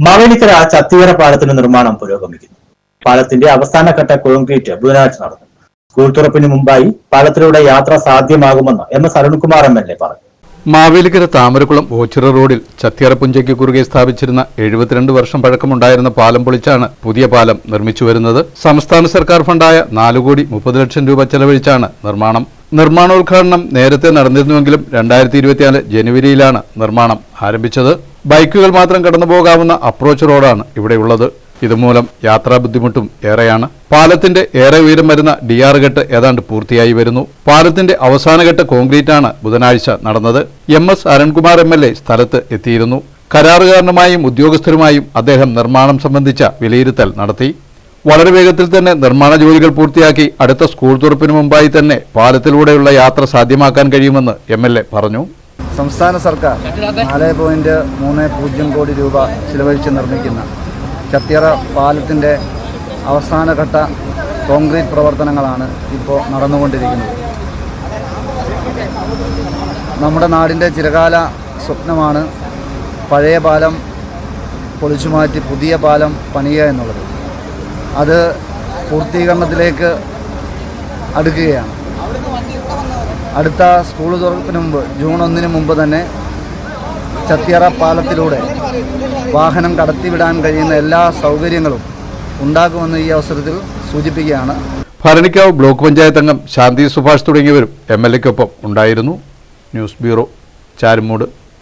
മാവേലിക്കര ചത്തീര പാലത്തിന്റെ നിർമ്മാണം പുരോഗമിക്കുന്നു. പാലത്തിന്റെ അവസാനഘട്ട കോൺക്രീറ്റ് ബുധനാഴ്ച നടന്നു. സ്കൂൾ തുറപ്പിന് മുമ്പായി പാലത്തിലൂടെ യാത്ര സാധ്യമാകുമെന്ന് M S Arunkumar M L A പറഞ്ഞു. മാവേലിക്കര താമരക്കുളം ഓച്ചിറ റോഡിൽ ചത്തിയറപ്പുഞ്ചയ്ക്ക് കുറുകെ സ്ഥാപിച്ചിരുന്ന എഴുപത്തിരണ്ട് വർഷം പഴക്കമുണ്ടായിരുന്ന പാലം പൊളിച്ചാണ് പുതിയ പാലം നിർമ്മിച്ചു വരുന്നത്. സംസ്ഥാന സർക്കാർ ഫണ്ടായ നാലു കോടി മുപ്പത് ലക്ഷം രൂപ ചെലവഴിച്ചാണ് നിർമ്മാണം. നിർമ്മാണോദ്ഘാടനം നേരത്തെ നടന്നിരുന്നുവെങ്കിലും രണ്ടായിരത്തി ഇരുപത്തിനാല് ജനുവരിയിലാണ് നിർമ്മാണം ആരംഭിച്ചത്. ബൈക്കുകൾ മാത്രം കടന്നു പോകാവുന്ന അപ്രോച്ച് റോഡാണ് ഇവിടെയുള്ളത്. ഇതുമൂലം യാത്രാ ബുദ്ധിമുട്ടും ഏറെയാണ്. പാലത്തിന്റെ ഏറെ ഉയരം വരുന്ന ഡി ആർ ഘട്ട് ഏതാണ്ട് പൂർത്തിയായി വരുന്നു. പാലത്തിന്റെ അവസാനഘട്ട കോൺക്രീറ്റാണ് ബുധനാഴ്ച നടന്നത്. M S Arunkumar M L A സ്ഥലത്ത് എത്തിയിരുന്നു. കരാറുകാരനുമായും ഉദ്യോഗസ്ഥരുമായും അദ്ദേഹം നിർമ്മാണം സംബന്ധിച്ച വിലയിരുത്തൽ നടത്തി. വളരെ വേഗത്തിൽ തന്നെ നിർമ്മാണ ജോലികൾ പൂർത്തിയാക്കി അടുത്ത സ്കൂൾ തുറപ്പിന് മുമ്പായി തന്നെ പാലത്തിലൂടെയുള്ള യാത്ര സാധ്യമാക്കാൻ കഴിയുമെന്ന് എ പറഞ്ഞു. സംസ്ഥാന സർക്കാർ നാല് പോയിന്റ് മൂന്ന് പൂജ്യം കോടി രൂപ ചിലവഴിച്ച് നിർമ്മിക്കുന്ന ചത്തിയറ പാലത്തിന്റെ അവസാനഘട്ട കോൺക്രീറ്റ് പ്രവർത്തനങ്ങളാണ് ഇപ്പോൾ നടന്നുകൊണ്ടിരിക്കുന്നത്. നമ്മുടെ നാടിന്റെ ചിരകാല സ്വപ്നമാണ് പഴയ പാലം പൊളിച്ചു മാറ്റി പുതിയ പാലം പണിയുക എന്നുള്ളത്. അത് പൂർത്തീകരണത്തിലേക്ക് അടുക്കുകയാണ്. അടുത്ത സ്കൂൾ തുറപ്പിന് മുമ്പ് ജൂൺ ഒന്നിന് മുമ്പ് തന്നെ ചത്തിയറ പാലത്തിലൂടെ വാഹനം കടത്തിവിടാൻ കഴിയുന്ന എല്ലാ സൗകര്യങ്ങളും ഉണ്ടാകുമെന്ന് ഈ അവസരത്തിൽ സൂചിപ്പിക്കുകയാണ്. ഭരണിക്കാവ് ബ്ലോക്ക് പഞ്ചായത്ത് അംഗം ശാന്തി സുഭാഷ് തുടങ്ങിയവരും എം എൽ ഉണ്ടായിരുന്നു. News bureau Charummood.